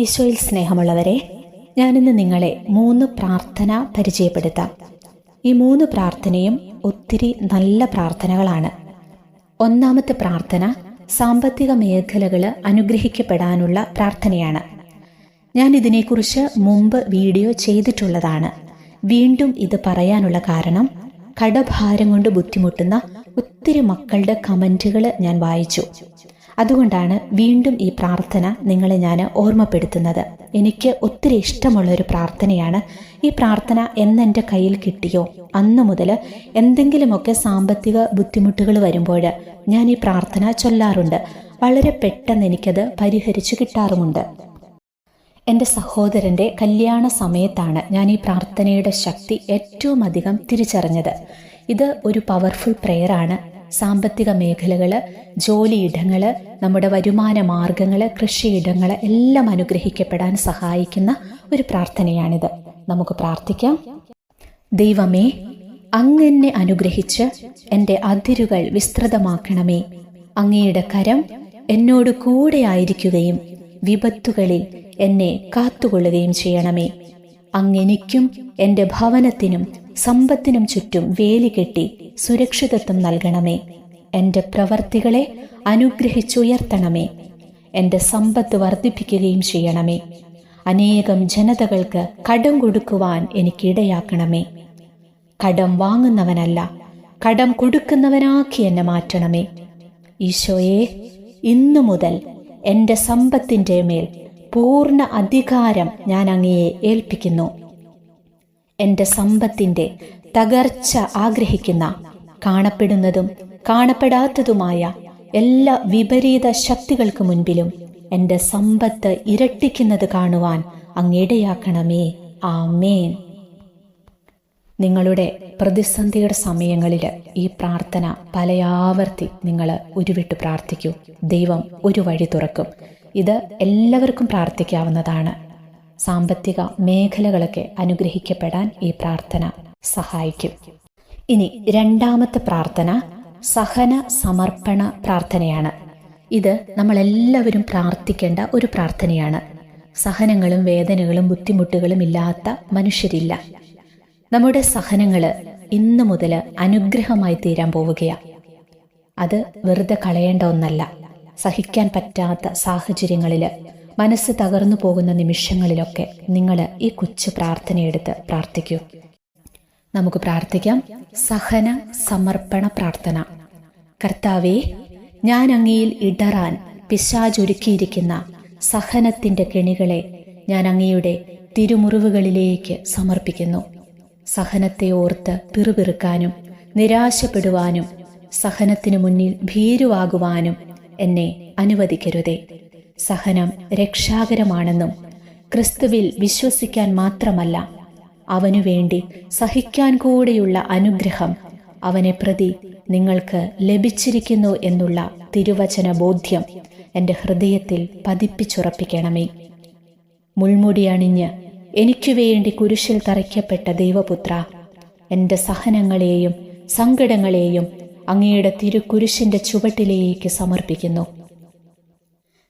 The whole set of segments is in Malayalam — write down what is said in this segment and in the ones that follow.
ഈശോയിൽ സ്നേഹമുള്ളവരെ ഞാനിന്ന് നിങ്ങളെ മൂന്ന് പ്രാർത്ഥന പരിചയപ്പെടുത്താം. ഈ മൂന്ന് പ്രാർത്ഥനയും ഒത്തിരി നല്ല പ്രാർത്ഥനകളാണ്. ഒന്നാമത്തെ പ്രാർത്ഥന സാമ്പത്തിക മേഖലകൾ അനുഗ്രഹിക്കപ്പെടാനുള്ള പ്രാർത്ഥനയാണ്. ഞാൻ ഇതിനെക്കുറിച്ച് മുമ്പ് വീഡിയോ ചെയ്തിട്ടുള്ളതാണ്. വീണ്ടും ഇത് പറയാനുള്ള കാരണം കടഭാരം കൊണ്ട് ബുദ്ധിമുട്ടുന്ന ഒത്തിരി മക്കളുടെ കമന്റുകൾ ഞാൻ വായിച്ചു. അതുകൊണ്ടാണ് വീണ്ടും ഈ പ്രാർത്ഥന നിങ്ങളെ ഞാൻ ഓർമ്മപ്പെടുത്തുന്നത്. എനിക്ക് ഒത്തിരി ഇഷ്ടമുള്ള ഒരു പ്രാർത്ഥനയാണ്. ഈ പ്രാർത്ഥന എന്നെന്റെ കയ്യിൽ കിട്ടിയോ? അന്ന് മുതൽ എന്തെങ്കിലുമൊക്കെ സാമ്പത്തിക ബുദ്ധിമുട്ടുകൾ വരുമ്പോൾ ഞാൻ ഈ പ്രാർത്ഥന ചൊല്ലാറുണ്ട്. വളരെ പെട്ടെന്ന് എനിക്കത് പരിഹരിച്ചു കിട്ടാറുമുണ്ട്. എന്റെ സഹോദരന്റെ കല്യാണ സമയത്താണ് ഞാൻ ഈ പ്രാർത്ഥനയുടെ ശക്തി ഏറ്റവും അധികം തിരിച്ചറിഞ്ഞത്. ഇത് ഒരു പവർഫുൾ പ്രെയറാണ്. സാമ്പത്തിക മേഖലകൾ ജോലിയിടങ്ങൾ നമ്മുടെ വരുമാന മാർഗങ്ങൾ കൃഷിയിടങ്ങൾ എല്ലാം അനുഗ്രഹിക്കപ്പെടാൻ സഹായിക്കുന്ന ഒരു പ്രാർത്ഥനയാണിത്. നമുക്ക് പ്രാർത്ഥിക്കാം. ദൈവമേ അങ്ങെന്നെ അനുഗ്രഹിച്ച് എന്റെ അതിരുകൾ വിസ്തൃതമാക്കണമേ. അങ്ങയുടെ കരം എന്നോട് കൂടെ ആയിരിക്കുകയും വിപത്തുകളിൽ എന്നെ കാത്തുകൊള്ളുകയും ചെയ്യണമേ. അങ്ങെനിക്കും എന്റെ ഭവനത്തിനും സമ്പത്തിനും ചുറ്റും വേലി കെട്ടി സുരക്ഷിതത്വം നൽകണമേ. എന്റെ പ്രവർത്തികളെ അനുഗ്രഹിച്ചുയർത്തണമേ. എന്റെ സമ്പത്ത് വർദ്ധിപ്പിക്കുകയും ചെയ്യണമേ. അനേകം ജനതകൾക്ക് കടം കൊടുക്കുവാൻ എനിക്കിടയാക്കണമേ. കടം വാങ്ങുന്നവനല്ല കടം കൊടുക്കുന്നവനാക്കി എന്നെ മാറ്റണമേ. ഈശോയെ ഇന്നു മുതൽ എന്റെ സമ്പത്തിന്റെ മേൽ പൂർണ അധികാരം ഞാൻ അങ്ങയെ ഏൽപ്പിക്കുന്നു. എന്റെ സമ്പത്തിന്റെ തകർച്ച ആഗ്രഹിക്കുന്ന കാണപ്പെടുന്നതും കാണപ്പെടാത്തതുമായ എല്ലാ വിപരീത ശക്തികൾക്ക് മുൻപിലും എന്റെ സമ്പത്ത് ഇരട്ടിക്കുന്നത് കാണുവാൻ അങ്ങിടയാക്കണമേ. ആമേൻ. നിങ്ങളുടെ പ്രതിസന്ധിയുടെ സമയങ്ങളിൽ ഈ പ്രാർത്ഥന പലയാവർത്തി നിങ്ങൾ ഉരുവിട്ട് പ്രാർത്ഥിക്കൂ. ദൈവം ഒരു വഴി തുറക്കും. ഇത് എല്ലാവർക്കും പ്രാർത്ഥിക്കാവുന്നതാണ്. സാമ്പത്തിക മേഖലകളൊക്കെ അനുഗ്രഹിക്കപ്പെടാൻ ഈ പ്രാർത്ഥന സഹായിക്കും. ഇനി രണ്ടാമത്തെ പ്രാർത്ഥന സഹന സമർപ്പണ പ്രാർത്ഥനയാണ്. ഇത് നമ്മളെല്ലാവരും പ്രാർത്ഥിക്കേണ്ട ഒരു പ്രാർത്ഥനയാണ്. സഹനങ്ങളും വേദനകളും ബുദ്ധിമുട്ടുകളും ഇല്ലാത്ത മനുഷ്യരില്ല. നമ്മുടെ സഹനങ്ങൾ ഇന്നു മുതൽ അനുഗ്രഹമായി തീരാൻ പോവുകയാണ് അത് വെറുതെ കളയേണ്ട ഒന്നല്ല. സഹിക്കാൻ പറ്റാത്ത സാഹചര്യങ്ങളിൽ മനസ്സ് തകർന്നു പോകുന്ന നിമിഷങ്ങളിലൊക്കെ നിങ്ങൾ ഈ കൊച്ചു പ്രാർത്ഥനയെടുത്ത് പ്രാർത്ഥിക്കൂ. നമുക്ക് പ്രാർത്ഥിക്കാം. സഹന സമർപ്പണ പ്രാർത്ഥന. കർത്താവെ ഞാൻ അങ്ങയിൽ ഇടറാൻ പിശാചൊരുക്കിയിരിക്കുന്ന സഹനത്തിന്റെ കെണികളെ ഞാൻ അങ്ങയുടെ തിരുമുറിവുകളിലേക്ക് സമർപ്പിക്കുന്നു. സഹനത്തെ ഓർത്ത് പിറുപിറുക്കാനും നിരാശപ്പെടുവാനും സഹനത്തിനു മുന്നിൽ ഭീരുവാകുവാനും എന്നെ അനുവദിക്കരുതേ. സഹനം രക്ഷാകരമാണെന്നും ക്രിസ്തുവിൽ വിശ്വസിക്കാൻ മാത്രമല്ല അവനു വേണ്ടി സഹിക്കാൻ കൂടെയുള്ള അനുഗ്രഹം അവനെ പ്രതി നിങ്ങൾക്ക് ലഭിച്ചിരിക്കുന്നു എന്നുള്ള തിരുവചന ബോധ്യം എന്റെ ഹൃദയത്തിൽ പതിപ്പിച്ചുറപ്പിക്കണമേ. മുൾമുടി അണിഞ്ഞ് എനിക്കു വേണ്ടി കുരിശിൽ തറയ്ക്കപ്പെട്ട ദൈവപുത്ര എന്റെ സഹനങ്ങളെയും സങ്കടങ്ങളെയും അങ്ങയുടെ തിരുകുരിശിന്റെ ചുവട്ടിലേക്ക് സമർപ്പിക്കുന്നു.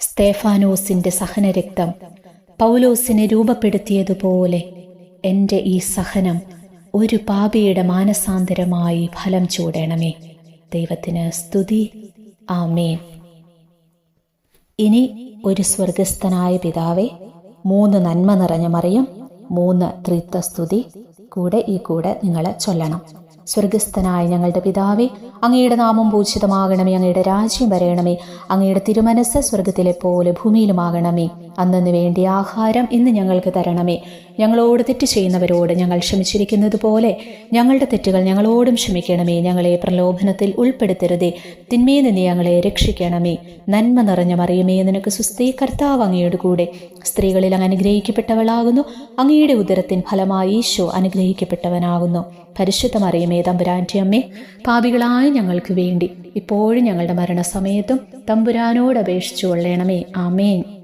സ്തേഫാനോസിന്റെ സഹനരക്തം പൗലോസിനെ രൂപപ്പെടുത്തിയതുപോലെ എന്റെ ഈ സഹനം ഒരു പാപിയുടെ മാനസാന്തരമായി ഫലം ചൂടേണമേ. ദൈവത്തിന് സ്തുതി. ആമേൻ. ഇനി ഒരു സ്വർഗസ്ഥനായ പിതാവെ മൂന്ന് നന്മ നിറഞ്ഞ മറിയം മൂന്ന് ത്രിത്വസ്തുതി കൂടെ ഈ കൂടെ നിങ്ങൾ ചൊല്ലണം. സ്വർഗസ്ഥനായ ഞങ്ങളുടെ പിതാവേ അങ്ങയുടെ നാമം പൂജിതമാകണമേ അങ്ങയുടെ രാജ്യം വരയണമേ അങ്ങയുടെ തിരുമനസ് സ്വർഗത്തിലെ പോലെ ഭൂമിയിലുമാകണമേ. അന്നു വേണ്ടി ആഹാരം ഇന്ന് ഞങ്ങൾക്ക് തരണമേ. ഞങ്ങളോട് തെറ്റ് ചെയ്യുന്നവരോട് ഞങ്ങൾ ക്ഷമിച്ചിരിക്കുന്നത് പോലെ ഞങ്ങളുടെ തെറ്റുകൾ ഞങ്ങളോടും ക്ഷമിക്കണമേ. ഞങ്ങളെ പ്രലോഭനത്തിൽ ഉൾപ്പെടുത്തരുതേ. തിന്മേ നിന്ന് ഞങ്ങളെ രക്ഷിക്കണമേ. നന്മ നിറഞ്ഞ മറിയമേ നിനക്ക് സുസ്ഥീ കർത്താവ് അങ്ങയുടെ കൂടെ. സ്ത്രീകളിൽ അങ്ങ് അനുഗ്രഹിക്കപ്പെട്ടവളാകുന്നു. അങ്ങയുടെ ഉദരത്തിൻ ഫലമായി ഈശോ അനുഗ്രഹിക്കപ്പെട്ടവനാകുന്നു. പരിശുദ്ധ മറിയമേ തമ്പുരാന്റെ അമ്മേ പാപികളായ ഞങ്ങൾക്ക് വേണ്ടി ഇപ്പോഴും ഞങ്ങളുടെ മരണസമയത്തും തമ്പുരാനോട് അപേക്ഷിച്ചു കൊള്ളണമേ. ആമേൻ.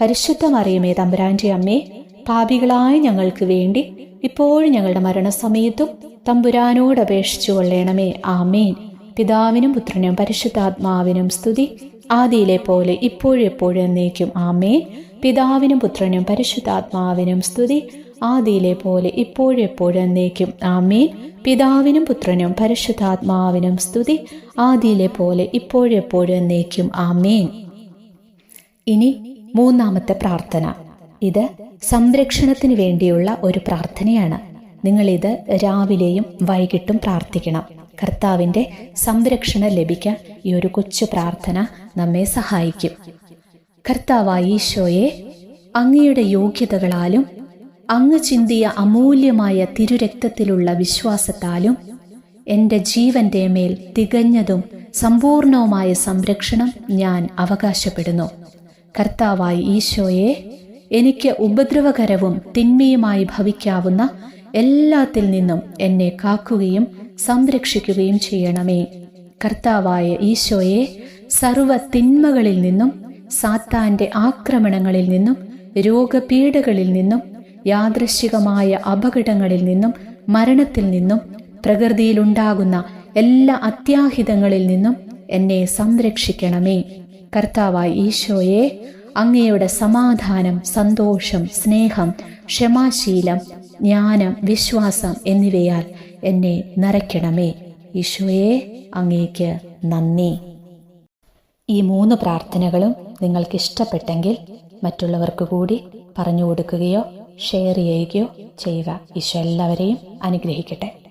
പരിശുദ്ധ മറിയമേ തമ്പുരാന്റെ അമ്മേ പാപികളായ ഞങ്ങൾക്ക് വേണ്ടി ഇപ്പോഴും ഞങ്ങളുടെ മരണസമയത്തും തമ്പുരാനോട് അപേക്ഷിച്ചു കൊള്ളണമേ. ആമേൻ. പിതാവിനും പുത്രനും പരിശുദ്ധാത്മാവിനും സ്തുതി. ആദിയിലെ പോലെ ഇപ്പോഴെപ്പോഴും എന്നേക്കും. ആമേൻ. പിതാവിനും പുത്രനും പരിശുദ്ധാത്മാവിനും സ്തുതി. ആദിയിലെ പോലെ ഇപ്പോഴെപ്പോഴും എന്നേക്കും. ആമേൻ. പിതാവിനും പുത്രനും പരിശുദ്ധാത്മാവിനും സ്തുതി. ആദിയിലെ പോലെ ഇപ്പോഴെപ്പോഴും എന്നേക്കും. ആമേൻ. ഇനി മൂന്നാമത്തെ പ്രാർത്ഥന. ഇത് സംരക്ഷണത്തിന് വേണ്ടിയുള്ള ഒരു പ്രാർത്ഥനയാണ്. നിങ്ങൾ ഇത് രാവിലെയും വൈകിട്ടും പ്രാർത്ഥിക്കണം. കർത്താവിന്റെ സംരക്ഷണം ലഭിക്കാൻ ഈ ഒരു കൊച്ചു പ്രാർത്ഥന നമ്മെ സഹായിക്കും. കർത്താവായ ഈശോയെ അങ്ങയുടെ യോഗ്യതകളാലും അങ്ങ് ചിന്തിയ അമൂല്യമായ തിരുരക്തത്തിലുള്ള വിശ്വാസത്താലും എന്റെ ജീവന്റെ മേൽ തികഞ്ഞതും സമ്പൂർണവുമായ സംരക്ഷണം ഞാൻ അവകാശപ്പെടുന്നു. കർത്താവായി ഈശോയെ എനിക്ക് ഉപദ്രവകരവും തിന്മയുമായി ഭവിക്കാവുന്ന എല്ലാത്തിൽ നിന്നും എന്നെ കാക്കുകയും സംരക്ഷിക്കുകയും ചെയ്യണമേ. കർത്താവായ ഈശോയെ സർവ തിന്മകളിൽ നിന്നും സാത്താന്റെ ആക്രമണങ്ങളിൽ നിന്നും രോഗപീഠകളിൽ നിന്നും യാദൃശികമായ അപകടങ്ങളിൽ നിന്നും മരണത്തിൽ നിന്നും പ്രകൃതിയിലുണ്ടാകുന്ന എല്ലാ അത്യാഹിതങ്ങളിൽ നിന്നും എന്നെ സംരക്ഷിക്കണമേ. കർത്താവായ ഈശോയെ അങ്ങയുടെ സമാധാനം സന്തോഷം സ്നേഹം ക്ഷമാശീലം ജ്ഞാനം വിശ്വാസം എന്നിവയാൽ എന്നെ നിറയ്ക്കണമേ ഈശോയെ അങ്ങേക്ക് നന്ദി. ഈ മൂന്ന് പ്രാർത്ഥനകളും നിങ്ങൾക്ക് ഇഷ്ടപ്പെട്ടെങ്കിൽ മറ്റുള്ളവർക്ക് കൂടി പറഞ്ഞു കൊടുക്കുകയോ ഷെയർ ചെയ്യുകയോ ചെയ്യുക. ഈശോ എല്ലാവരെയും അനുഗ്രഹിക്കട്ടെ.